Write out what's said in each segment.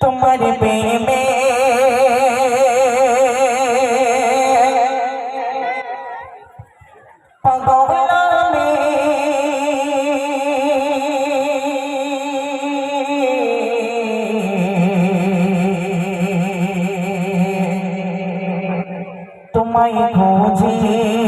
তোমার প্রেমে। তোমায় খুঁজি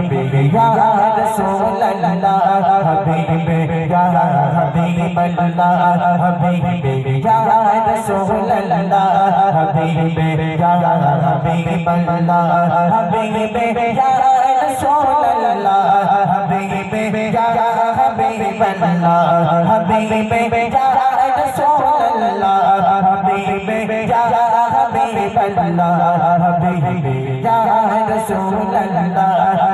হাবিবে, ইয়া রাসূলুল্লাহ, হাবিবে, ইয়া হাবিবাল্লাহ হাবিবে, ইয়া রাসূলুল্লাহ, হাবিবে, ইয়া হাবিবাল্লাহ হাবিবে, ইয়া রাসূলুল্লাহ, হাবিবে, ইয়া হাবিবাল্লাহ হাবিবে ইয়া রাসূলুল্লাহ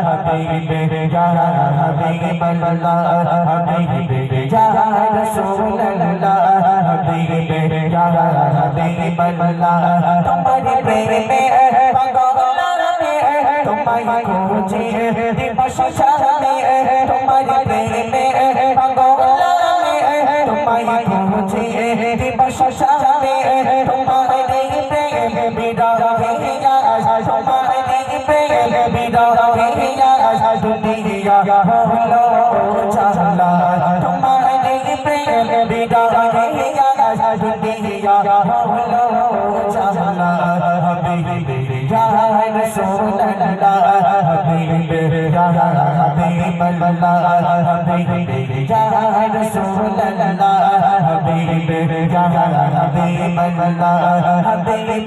হাবিবে ইয়া হাবিবাল্লাহ হাবিবে ইয়া রাসূলুল্লাহ হাবিবে ইয়া হাবিবাল্লাহ হাবিবে ইয়া রাসূলুল্লাহ হাবিবে ইয়া হাবিবাল্লাহ তোমার প্রেমে পাগল আমি তোমায় খুঁজি দিবস সামনে তোমার প্রেমে পাগল আমি তোমায় খুঁজি দিবস সামনে তোমার বিরহিয়া দুনিয়া হলো চালা তোমার প্রেম বিরহিয়া দুনিয়া হলো চালা হাবিবে ইয়া রাসূলুল্লাহ হাবিবে ইয়া হাবিবাল্লাহ হাবিবে ইয়া রাসূলুল্লাহ হাবিবে ইয়া হাবিবাল্লাহ হাবিবে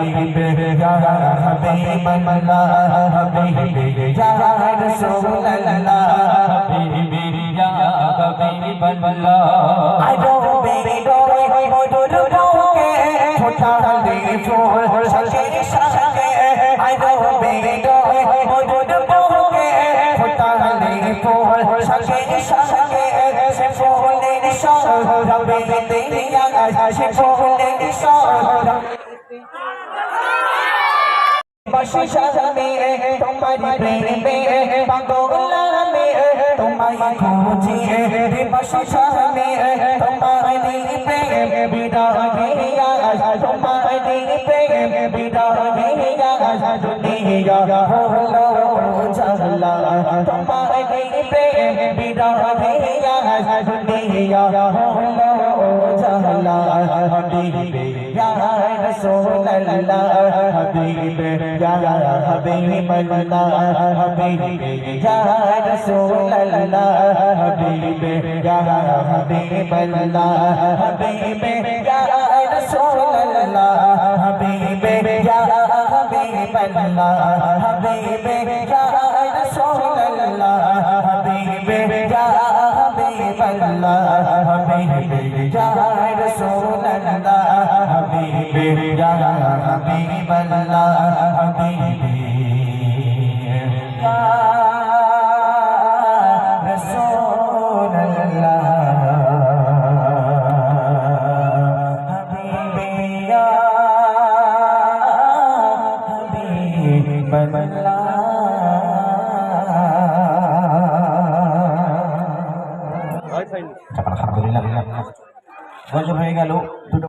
ইয়া ইয়া ইয়া বসে সামনে তোমারি প্রেমে পাগল আমি তোমায় খুঁজি বসে সামনে তোমারি প্রেম বিরহিয়া তোমারি প্রেম বিরহিয়া দুনিয়া হলো জালা তোমারি প্রেম বিরহিয়া দুনিয়া হলো জালা হাবিবে ইয়া রাসূলুল্লাহ হাবিবে ইয়া হাবিবাল্লাহ হাবিবে ইয়া রাসূলুল্লাহ হাবিবে ইয়া হাবিবাল্লাহ হাবিবে ইয়া রাসূলুল্লাহ হাবিবে ইয়া হাবিবাল্লাহ হাবিবে ইয়া রাসূলুল্লাহ হাবিবে ইয়া হাবিবাল্লাহ হাবিবে ইয়া রাসূলুল্লাহ হাবিবে ইয়া হাবিবাল্লাহ হাবিবে হাবিবাল্লাহ হয়ে গেল।